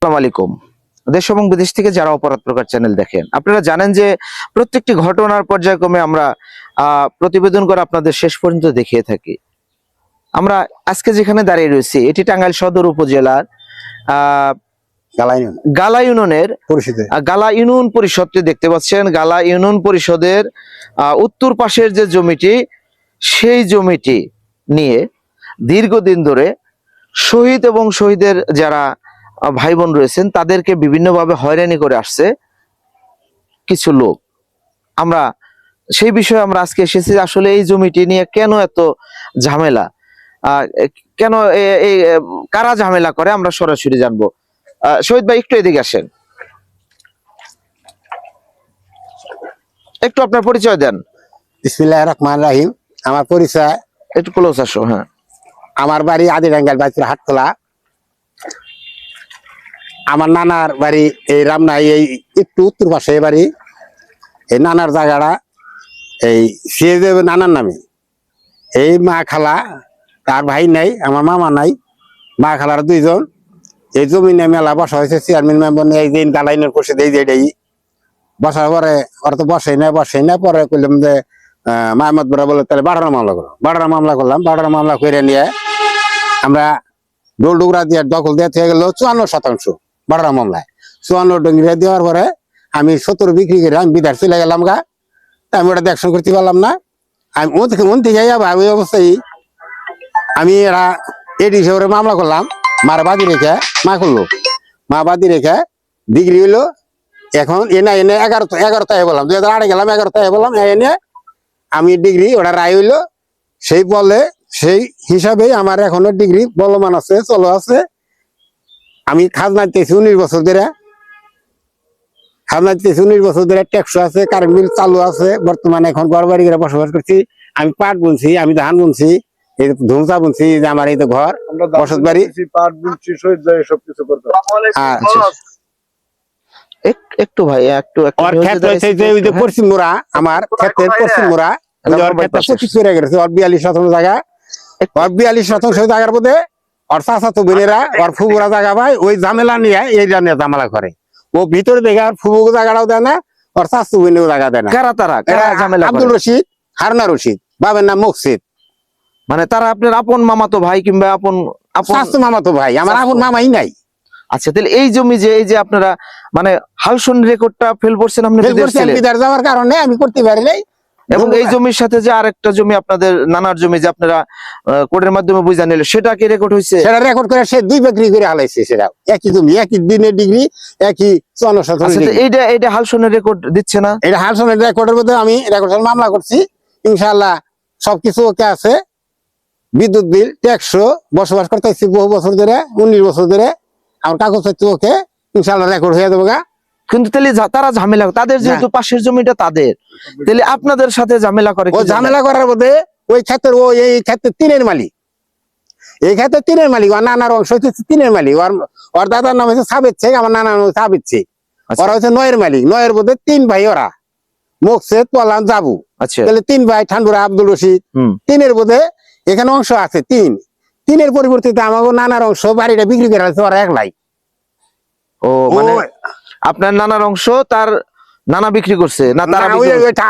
আসসালামু আলাইকুম। দেশ এবং বিদেশ থেকে যারা অপরাধ প্রকার চ্যানেল দেখেন আপনারা জানেন যে প্রত্যেকটি ঘটনার পর্যায়ক্রমে আমরা প্রতিবেদন করে আপনাদের শেষ পর্যন্ত দেখিয়ে থাকি। আমরা আজকে যেখানে দাঁড়িয়ে রয়েছি এটি টাঙ্গাইল সদর উপজেলার গালা ইউনিয়নের পরিষদে। গালা ইউনিয়ন পরিষদটি দেখতে পাচ্ছেন। গালা ইউনিয়ন পরিষদের আহ, উত্তর পাশের যে জমিটি সেই জমিটি নিয়ে দীর্ঘদিন ধরে শহীদ এবং শহীদের যারা ভাই বোন রয়েছেন তাদেরকে বিভিন্নভাবে হয়রানি করে আসছে কিছু লোক। আমরা সেই বিষয়ে আমরা আজকে এসেছি আসলে এই জমিটি নিয়ে কেন এত ঝামেলা? কেন এই কারা ঝামেলা করে আমরা সরাসরি জানব। শহীদ ভাই একটু এদিকে আসেন। একটু আপনার পরিচয় দেন। বিসমিল্লাহ রহমান রাহিম। আমার পরিচয় একটু ক্লোজ আসো হ্যাঁ। আমার বাড়ি আদিরাঙ্গাল বাইতুল হাটখোলা আমার নানার বাড়ি, এই রামনাই এই একটু উত্তর পাশে বাড়ি, এই নানার জায়গাটা, এই সে নানার নামে। এই মা খালা, তার ভাই নাই, আমার মামা নাই, মা খালার দুইজন। এই জমি নিয়ে মেলা বসা হয়েছে চেয়ারম্যান মেম্বার নিয়ে এই দিন গালাইনের করছে এই যে এটাই বসার পরে ওরা তো বসেই না বসেই না, পরে কইলাম যে মাহমুদ বড় বলে, তাহলে বাড়ার মামলা করো। বাড়ার মামলা করলাম বাড়ার মামলা করে নিয়ে আমরা ডোল ডুগরা দিয়ে দখল দিয়ে থেকে গেল চুয়ান্ন শতাংশ। বাড়ার মামলায় চুয়ান্ন ডঙ্গিরা দেওয়ার পরে আমি সত্তর বিক্রি করে আমি বিদার চলে গেলাম গা। আমি ওটা দেখশন করতে পারলাম না। আমি ও থেকে মন থেকে যাব ওই অবস্থায় আমি এরা এডি হিসেবে মামলা করলাম। মার বাদি রেখে মা করল। মা বাদি রেখে ডিগ্রি হইল। এখন এনে এনে এগারোটা, এগারোটায় বললাম। দুই হাজার আটে গেলাম, এগারোটায় বললাম, এনে আমি ডিগ্রি, ওটা রায় হইল। সেই বলে, সেই হিসাবেই আমার এখনও ডিগ্রি বলমান আছে, চলো আছে। আমি খাজনা দিতেছি উনিশ বছর ধরে। খাজনা দিতেছি উনিশ বছর ধরে ট্যাক্স আছে কারেন্ট বিল চালু আছে বর্তমানে এখন ঘর বাড়ি করে বসবাস করছি। আমি পাট বুনছি আমি ধান বুনছি এই বুনছি যে আমার এই তো ঘর বসত বাড়ি? পাট বুনছি শহীদ ভাই সব কিছু করতে একটু ভাই একটু একটু ওর নিউজে ক্ষেত্রে যে ওই যে হ্যাঁ। পশ্চিম মোড়া আমার ক্ষেত্রের পশ্চিম মোড়া ওর রামবাই পঁচিশ করে গেছে ওর বিয়াল্লিশ শতাংশ জায়গা ওর বিয়াল্লিশ শতাংশ জায়গার মধ্যে ওর চাচা বোনেরা ওর ফুবুরা জায়গা ভাই ওই ঝামেলা নিয়ে এই নিয়ে ঝামেলা করে। ও ভিতরে দেখে আর ফুবু জায়গাটাও দেয় না ওর চাচু বোনেও জায়গা দেয় না। কারা তারা? ঝামেলা আব্দুল রশিদ হারুনা রশিদ বাবার নাম মকসিদ। মানে তারা আপনার আপন মামাতো ভাই কিংবা আপন ভাই আমার আপন মামাই নাই। আচ্ছা তাহলে এই জমি যে এই যে আপনারা মানে হালসন রেকর্ডটা ফেল করছেন আপনি ফেল। বিদার যাওয়ার কারণে আমি করতে পারি নাই। এবং এই জমির সাথে যে আরেকটা জমি আপনাদের নানার জমি যে আপনারা কোর্টের মাধ্যমে বুঝা নিলে সেটা কি রেকর্ড হয়েছে সেটা রেকর্ড করে সে দুই বিক্রি করে হালাইছে সেটা। একই জমি একই দিনের ডিগ্রি একই আচ্ছা। এইটা এইটা হালসনের রেকর্ড দিচ্ছে না? এটা হালসনের রেকর্ডের মধ্যে আমি রেকর্ড মামলা করছি। ইনশাআল্লাহ সবকিছু ওকে আছে। বিদ্যুৎ বিল ট্যাক্সও বসবাস করতেছি বহু বছর ধরে উনিশ বছর ধরে। আমার কাগজ হচ্ছে ওকে ইনশাআল্লাহ রেকর্ড হয়ে যাবে গা। কিন্তু তাহলে তারা ঝামেলা তাদের যেহেতু পাশের জমিটা তাদের তাহলে আপনাদের সাথে ঝামেলা করে? ঝামেলা করার মধ্যে ওই ক্ষেত্রে ও এই ক্ষেত্রে তিনের মালিক। এই ক্ষেত্রে তিনের মালিক ওর নানার অংশ হচ্ছে তিনের মালিক। ওর ওর দাদার নাম হচ্ছে সাবেদ শেখ আমার নানার নাম সাবেদ শেখ। আচ্ছা, ওরা হচ্ছে নয়ের মালিক। নয়ের মধ্যে তিন ভাই ওরা মুখসেদ পলান জাবু। আচ্ছা। তাহলে তিন ভাই ঠান্ডুরা আব্দুল রশিদ। তিনের মধ্যে এখানে অংশ আছে তিন। তিনের পরিবর্তিতে আমাকে নানার অংশ বাড়িটা বিক্রি করে ওরা একলাই। ও মানে আপনার নানার অংশ তার নানা বিক্রি করছে না তারা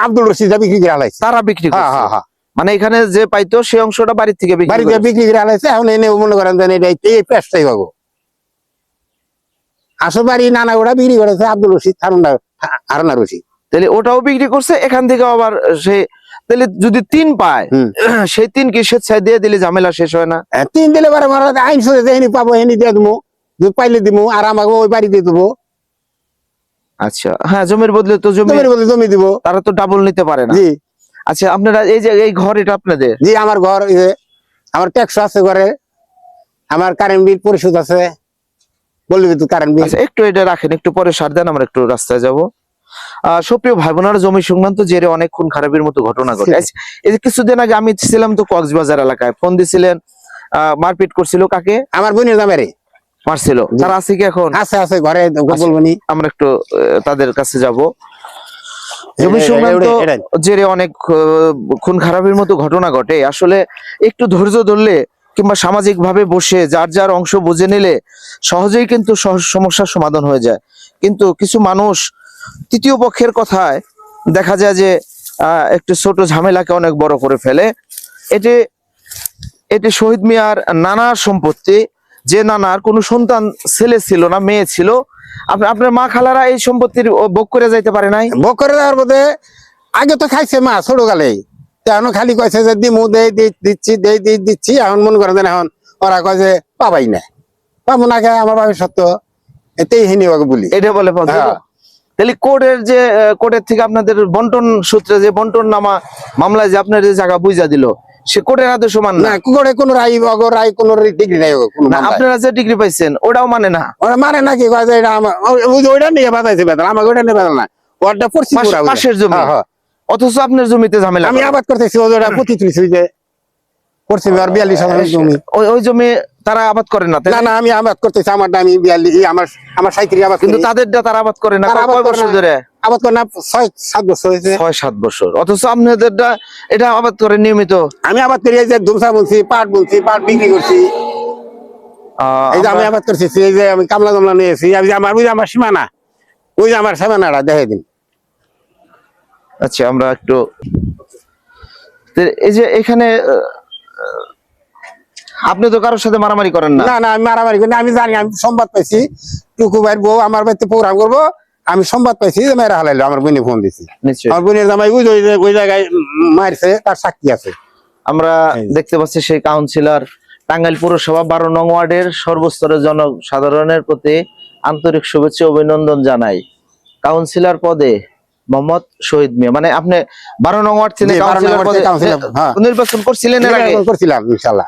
আব্দুল রশিদ বিক্রি করে আলাইছে। তারা বিক্রি হ্যাঁ করছে। হ্যাঁ হ্যাঁ। মানে এখানে যে পাইতো সেই অংশটা বাড়ির থেকে বিক্রি করে। আলাইছে এখন এনে মনে করেন এই পেস্টাই পাবো। আসল বাড়ি নানা বিক্রি করেছে আব্দুল রশিদ হারুনা হারুনা রশিদ। তাহলে ওটাও বিক্রি করছে এখান থেকে আবার সে তাহলে যদি তিন পায় সেই তিন কি স্বেচ্ছায় দিয়ে দিলে ঝামেলা শেষ হয় না? তিন দিলে বারে মারা আইন যে হেনি পাবো হেনি দিয়ে দেবো পাইলে দিবো আর আমাকে ওই বাড়ি দিয়ে দেবো। আচ্ছা হ্যাঁ জমির বদলে তো জমি জমির বদলে জমি দিব। তারা তো ডাবল নিতে পারে না। জি। আচ্ছা আপনারা এই যে এই ঘর এটা আপনাদের? জি আমার ঘর আমার ট্যাক্স আছে ঘরে। আমার কারেন্ট বিল পরিশোধ আছে। বললি তো কারেন্ট বিল আচ্ছা একটু এটা রাখেন একটু পরে সার দেন আমরা একটু রাস্তায় যাব। আহ সুপ্রিয় ভাই বোনেরা জমি সংক্রান্ত জেরে অনেক খুন খারাপের মতো ঘটনা ঘটে এই যে কিছুদিন আগে আমি ছিলাম তো কক্সবাজার এলাকায়। ফোন দিছিলেন মারপিট করছিল কাকে? আমার বোনের নামে রে মারছিল। তারা আছে কি এখন? আছে আছে ঘরে বলব নি আমরা একটু তাদের কাছে যাব। জমি সংক্রান্ত জেরে অনেক খুন খারাপের মতো ঘটনা ঘটে। আসলে একটু ধৈর্য ধরলে কিংবা সামাজিক ভাবে বসে যার যার অংশ বুঝে নিলে সহজেই কিন্তু সমস্যার সমাধান হয়ে যায়। কিন্তু কিছু মানুষ তৃতীয় পক্ষের কথায় দেখা যায় যে আহ, একটু ছোট ঝামেলাকে অনেক বড় করে ফেলে। এটি এটি শহীদ মিয়ার নানা সম্পত্তি যে নানার কোনো সন্তান ছেলে ছিল না মেয়ে ছিল আপনার মা খালারা এই সম্পত্তির ভোগ করে যাইতে পারে নাই? ভোগ করে দেওয়ার মধ্যে আগে তো খাইছে মা ছোট গালে এখন খালি কয়েছে যে দিমু দেই দিচ্ছি দেই দি দিচ্ছি এখন মনে করেন এখন ওরা কয় যে পাবাই না পাবো না কে? আমার বাবার সত্য। এতেই হিনি ওকে বলি। এটা বলে হ্যাঁ। তাহলে কোর্টের যে কোর্টের থেকে আপনাদের বন্টন সূত্রে যে বন্টন নামা মামলায় যে আপনার যে জায়গা বুঝা দিল সে কোর্টের আদেশ মান না না কোনো রাই অগর রাই কোনো ডিগ্রি নাই ওগো, কোনো না, মামলায়। আপনারা যে ডিগ্রি পাইছেন ওটাও মানে না ওরা মারে নাকি কয় এটা আমার ও- ওই যে ওইটা নিয়ে বাজাইছে বেতন আমাকে ওইটা নিয়ে বেতন না ওটা পড়ছি পাশ- পুরা ওইটা। পাশের জমি। হ্যাঁ, হ্যাঁ। অথচ আপনার জমিতে ঝামেলা আমি আবাদ করতেছি ওটা করছি আর বিয়াল্লিশ জমি ওই জমি তারা আবাদ করে না না আমি আবাদ করতেছি আমার দামি বিয়াল্লিশ আমার আমার সাঁত্রিশ আবাদ কিন্তু করি। তাদেরটা তারা আবাদ করে না আবাদ কয় বছর ধরে আবাদ করে ছয় সাত বছর হয়েছে। ছয় সাত বছর। অথচ আপনাদেরটা এটা আবাদ করে নিয়মিত? আমি আবাদ করি যে ধুমসা বুনছি পাট বুনছি পাট বিক্রি করছি। এই যে আমি আবাদ করছি এই যে আমি কামলা কামলা নিয়েছি এই আমার ওই যে আমার সীমানা ওই যে আমার সীমানাটা দেখে দিন। আচ্ছা আমরা একটু এই যে এখানে আপনি তো কারোর সাথে মারামারি করেন না? না না আমি মারামারি করি আমি জানি আমি সংবাদ পাইছি। টুকু ভাইয়ের বউ আমার বাড়িতে প্রোগ্রাম করব আমি সংবাদ পাইছি যে মেয়েরা হালাইলো আমার বোনে ফোন দিছি। আমার বোনের জামাই ওই ওই জায়গায় মারছে তার সাক্ষী আছে। আমরা দেখতে পাচ্ছি সেই কাউন্সিলর টাঙ্গাইল পৌরসভা বারো নং ওয়ার্ডের সর্বস্তরের জনসাধারণের প্রতি আন্তরিক শুভেচ্ছা অভিনন্দন জানাই। কাউন্সিলর পদে মোহাম্মদ শহীদ মিয়া। মানে আপনি বারো নং ওয়ার্ড থেকে জি, 12 নং কাউন্সিলর ওয়ার্ড পদে থেকে কাউন্সিলর, হ্যাঁ। নির্বাচন করছিলেন এর আগে? করছিলাম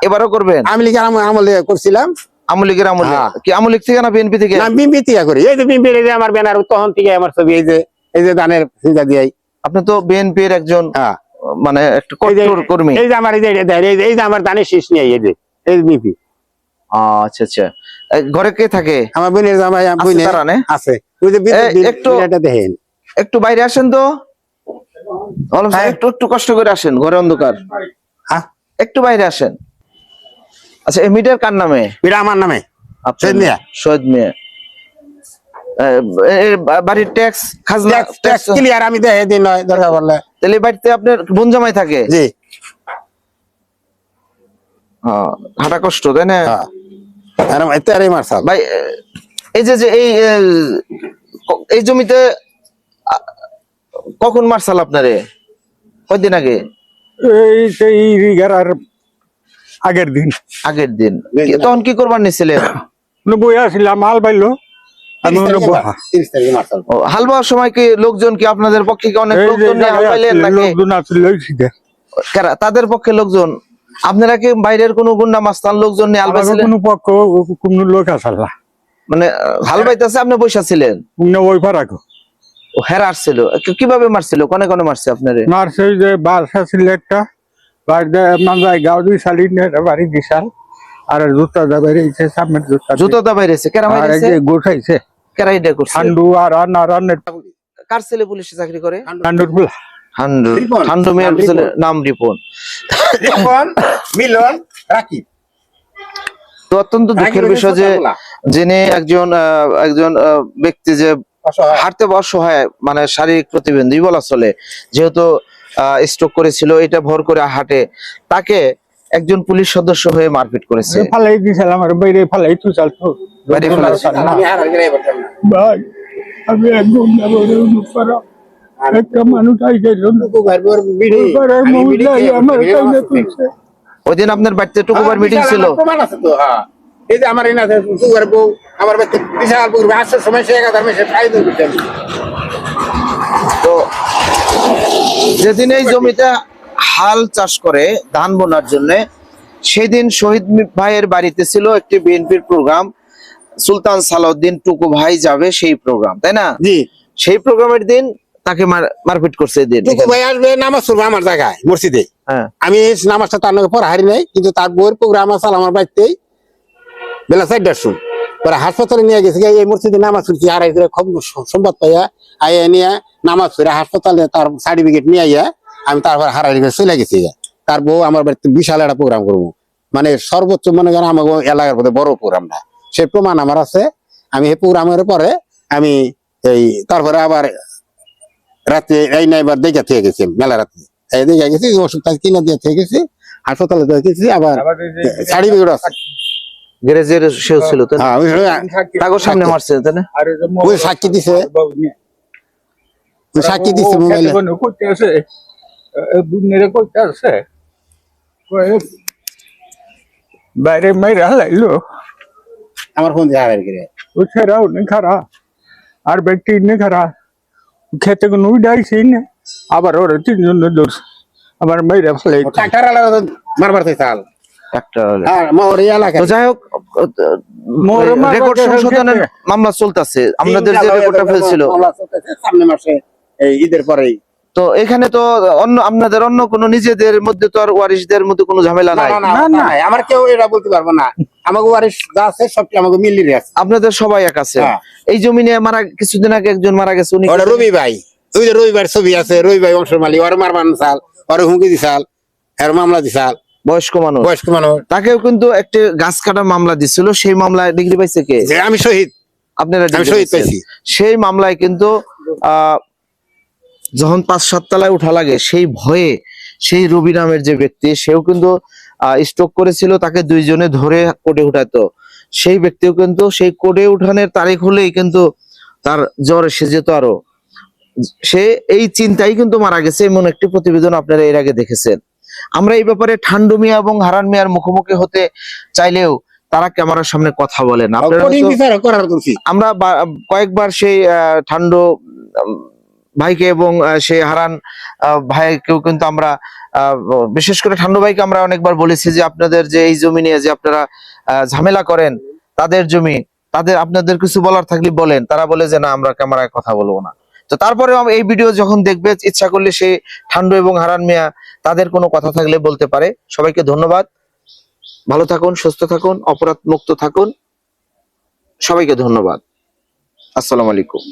এবারও করবেন? আমি লিখে আমলে করছিলাম। আমলিগের আমলে। হ্যাঁ। কি আমলিগ থেকে না বিএনপি থেকে? না বিম্বি টিয়া করি। এই যে বিম্বির এই যে আমার ব্যানার তখন থেকে আমার ছবি এই যে এই যে ধানের সিজা দিয়াই। আপনি তো বিএনপির একজন মানে একটা এই যে- কঠোর কর্মী। এই যে আমার এই যে এই যে- এই যে- এই যে আমার ধানের শীষ নিয়ে এই যে এই যে আহ, আচ্ছা আচ্ছা। এই ঘরে কে থাকে? আমার বোনের জামাই আছে বোনের আছে। ওই যে বিদ্যুৎ এই, বিল- একটু- দেখেন। একটু বাইরে আসেন তো। হ্যাঁ। একটু একটু কষ্ট করে আসেন ঘরে অন্ধকার। হ্যাঁ। একটু বাইরে আসেন। আচ্ছা এই মিটার কার নামে? এটা আমার নামে। শহীদ মিয়া। শহীদ মিয়া। এ, এ, বা- বাড়ির ট্যাক্স খাজনা ট্যাক্স ট্যাক্স ক্লিয়ার আমি দেখে দিই নয় দরকার পড়লে। তাহলে বাড়িতে আপনার বোন জামাই থাকে? জি। হাঁটা কষ্ট তাই না? হ্যাঁ। আর ভাই এই যে যে এই এই জমিতে কখন মারসাল আপনারে? কয়দিন আগে? এই সেই আগের দিন। আগের দিন। তখন কি করবার নিছিলেন বই আসছিলাম মাল পাইলো। আমি বহা তিরিশ তারিখে মারসাল ও, হাল বাওয়ার সময় কি লোকজন কি আপনাদের পক্ষে কি অনেক লোকজন হাল পাইলেন তাদের পক্ষে লোকজন? আপনারা কি বাইরের কোনো গুন্ডা মাস্তান লোকজন নিয়ে হাল আমাকে পাইছিলেন? কোনো পক্ষ কোনো লোক আসল মানে হাল বাইতেছে আপনি বৈশা ছিলেন কোনো ওই পারাকো হেরা আসছিল কি- কীভাবে মারছিল? কনে কনে মারছে আপনারে? মারছে যে বাস একটা। বাড়িতে মানজাই গাও দুই শালি বাড়ি বিশাল। আর জুতা দা বেরিয়েছে সামনের জুতা জুতো দা বাইরেছে কেরা বাইরেছে যে গোছাইছে করছে। ঠান্ডু আর রান আর রানের কার ছেলে পুলিশে চাকরি করে? ঠান্ডুর ফুলা ঠান্ডু রিপন। মেয়ের ছেলে নাম রিপন। রিপন। মিলন রাকিব। তো অত্যন্ত দুঃখের বিষয় যে জেনে একজন আহ, একজন আহ, ব্যক্তি যে। হাঁটতে অসহায় মানে শারীরিক প্রতিবন্ধী বলা চলে যেহেতু স্ট্রোক করেছিল এটা ভর করে হাটে। তাকে একজন পুলিশ সদস্য হয়ে মারপিট করেছে। ফালাই দিয়েছিলাম আর বাইরে ফালাই তো। বাইরে ফেলাইছিল। আমি আর আগে বলতাম না। ভাই আমি একদম একটা মানুষ আইছে টুকু ভাইয়ের বউর বিড়ি, আমি বিড়ি আমার তুলছে। ওই দিন আপনার বাড়িতে টুকুবার হ্যাঁ, মিটিং ছিল। আমার প্রমাণ আছে তো, হ্যাঁ। এই যে আমার এনে আছে, বউ, আমার বাড়িতে বিশাল সময় সে এক খাই তো যেদিন এই জমিতে হাল চাষ করে ধান বোনার জন্য সেদিন শহীদ ভাইয়ের বাড়িতে ছিল একটি বিএনপির প্রোগ্রাম। সুলতান সালাউদ্দিন টুকু ভাই যাবে সেই প্রোগ্রাম তাই না? জি। সেই প্রোগ্রামের দিন তাকে মার- মারপিট করছে টুকু ভাই আসবে নামাজ পড়বে আমার জায়গায় মসজিদে। হ্যাঁ। আমি নামাজটা তার পড়া হারি নাই কিন্তু তার বউয়ের প্রোগ্রাম আছে আমার বাড়িতেই। বেলা চারটার সময়। পরে হাসপাতালে নিয়ে গেছে এই মসজিদে নামাজ পড়ছি আর সংবাদ পাইয়া আইয়া নিয়ে নামাজ পড়ে হাসপাতালে তার সার্টিফিকেট নিয়ে আইয়া আমি তারপর হারাই রেখে চলে গেছি তার বউ আমার বাড়িতে বিশাল একটা প্রোগ্রাম করব। মানে সর্বোচ্চ মনে করেন আমাকে এলাকার মধ্যে বড় পুর আমরা সেই প্রমাণ আমার আছে। আমি এই পুর আমার পরে আমি এই তারপরে আবার রাতে এই না এবার দেখে থেকে গেছি মেলা রাতে। এই দেখে গেছি ওষুধ কিনে দিয়ে থেকে গেছি হাসপাতালে দিয়ে গেছি আবার বিগড় আছে। গ্যারেজের সেও ছিল তাই না? হ্যাঁ ওই কাগজ সামনে মারছে তাই না? ওই সাক্ষী দিছে। ওই সাক্ষী দিছে মোবাইলে। খেতে কোনো করতে আছে বুনেরে করতে আছে। বাইরে মেয়েরা লাইলো। আমার ফোন দিয়ে হারাই গেলে ও ছেড়াও নি খারা। আর ব্যক্তি নি খারা। খেতে কোনো না। আবার ওরা তিনজন ধরছে। ফেলাই ট্রাক্টর আলা মারবার চাই চাল একটা আর মোর এই এলাকা তো যাই হোক রেকর্ড সংশোধনের মামলা চলতেছে। আপনাদের যে রেকর্ডটা ফেলছিল। সামনে মাসে ঈদের পরেই। তো এখানে তো অন্য আপনাদের অন্য কোনো নিজেদের মধ্যে তো আর ওয়ারিশদের মধ্যে কোনো ঝামেলা নাই? না না আমার কেউ এটা বলতে পারব না। আমাকে ওয়ারিশ যা আছে সবটি আমাকে মিলিয়ে আছে? আপনাদের সবাই এক আছে। হ্যাঁ। এই জমি নিয়ে মারা কিছুদিন আগে একজন মারা গেছে উনি রবি ভাই। ওই যে রবিবার ছবি আছে রবি ভাই অংশের মালিক। ওর মারমান সাল ওর হুমকি দিছাল এর মামলা দিছাল বয়স্ক মানুষ। বয়স্ক মানুষ। তাকেও কিন্তু একটা গাছ কাটার মামলা দিছিল। সেই মামলায় ডিগ্রি পাইছে কে? আমি শহীদ। আপনারা শহীদ পাইছি। সেই মামলায় কিন্তু যখন পাঁচ সাত তলায় উঠা লাগে সেই ভয়ে সেই রবি নামের যে ব্যক্তি সেও কিন্তু স্ট্রোক করেছিল তাকে দুইজনে ধরে কোটে উঠাতো। সেই ব্যক্তিও কিন্তু সেই কোটে উঠানের তারিখ হলেই কিন্তু তার জ্বর এসে যেত আরও। সে এই চিন্তাই কিন্তু মারা গেছে এমন একটি প্রতিবেদন আপনারা এর আগে দেখেছেন। আমরা এই ব্যাপারে ঠান্ডু মিয়া এবং হারান মিয়ার মুখোমুখি হতে চাইলেও তারা ক্যামেরার সামনে কথা বলেন করার বলছি আমরা কয়েকবার সেই ঠান্ডু ভাইকে এবং সেই হারান ভাইকেও কিন্তু আমরা আহ, বিশেষ করে ঠান্ডু ভাইকে আমরা অনেকবার বলেছি যে আপনাদের যে এই জমি নিয়ে যে আপনারা ঝামেলা করেন তাদের জমি তাদের আপনাদের কিছু বলার থাকলে বলেন। তারা বলে যে না আমরা ক্যামেরায় কথা বলব না। তো তারপরে এই ভিডিও যখন দেখবে, ইচ্ছা করলে সে ঠান্ডু এবং হারান মিয়া তাদের কোনো কথা থাকলে বলতে পারে। সবাইকে ধন্যবাদ। ভালো থাকুন, সুস্থ থাকুন, অপরাধ মুক্ত থাকুন। সবাইকে ধন্যবাদ। আসসালামু আলাইকুম।